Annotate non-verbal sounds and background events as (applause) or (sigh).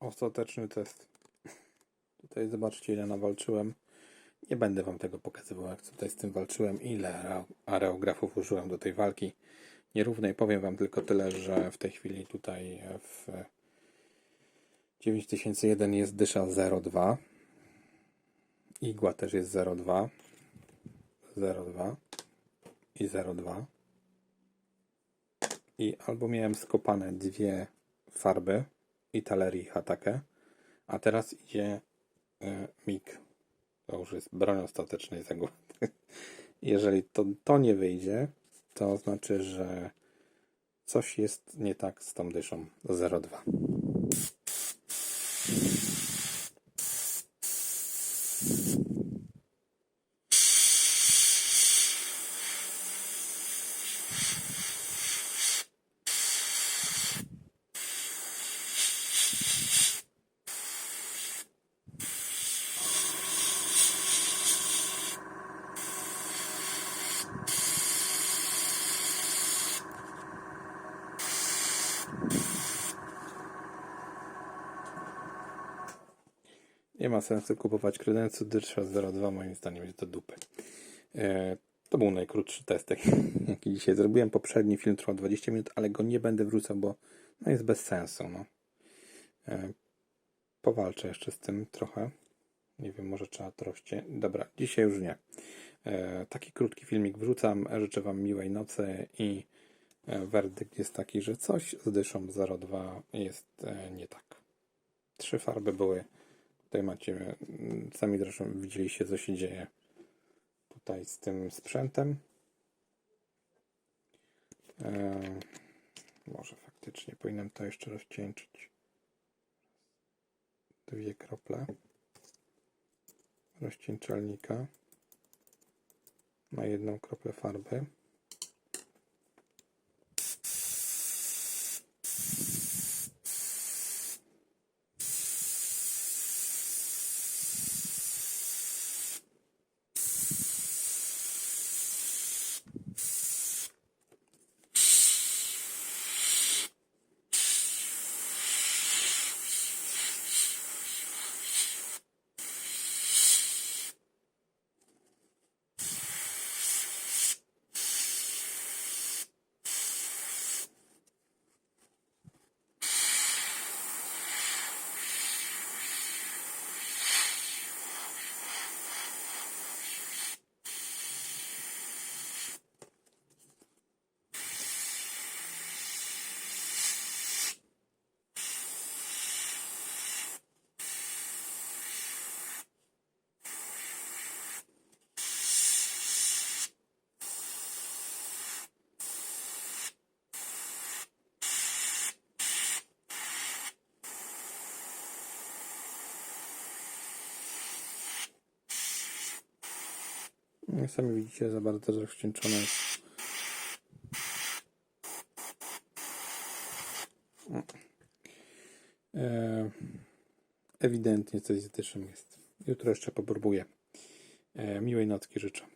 ostateczny test. Tutaj zobaczcie ile nawalczyłem. Nie będę wam tego pokazywał, jak tutaj z tym walczyłem, ile areo- areografów użyłem do tej walki nierównej. Powiem wam tylko tyle, że w tej chwili tutaj w 9001 jest dysza 0,2. Igła też jest 0,2. 0,2 i 0,2. I albo miałem skopane dwie farby i talerii Hatake, a teraz idzie y, MIG. To już jest broń ostatecznej zagłady. (laughs) Jeżeli to, to nie wyjdzie, to znaczy, że coś jest nie tak z tą dyszą 02. Nie ma sensu kupować kredensu Dyrsza 02, moim zdaniem jest to dupy. E, to był najkrótszy test, jaki, (laughs) dzisiaj zrobiłem. Poprzedni film trwał 20 minut, ale go nie będę wrzucał, bo no, jest bez sensu. No. E, powalczę jeszcze z tym trochę. Nie wiem, może trzeba troszcie. Dobra, dzisiaj już nie. E, taki krótki filmik wrzucam. Życzę Wam miłej nocy i werdykt jest taki, że coś z dyszą 02 jest nie tak. Trzy farby były. Tutaj macie, sami zresztą widzieliście, co się dzieje tutaj z tym sprzętem. E, może faktycznie powinienem to jeszcze rozcieńczyć. Dwie krople rozcieńczalnika na jedną kroplę farby. Sami widzicie, za bardzo rozcieńczone jest. E, ewidentnie coś z dyszem jest. Jutro jeszcze popróbuję. E, miłej nocki życzę.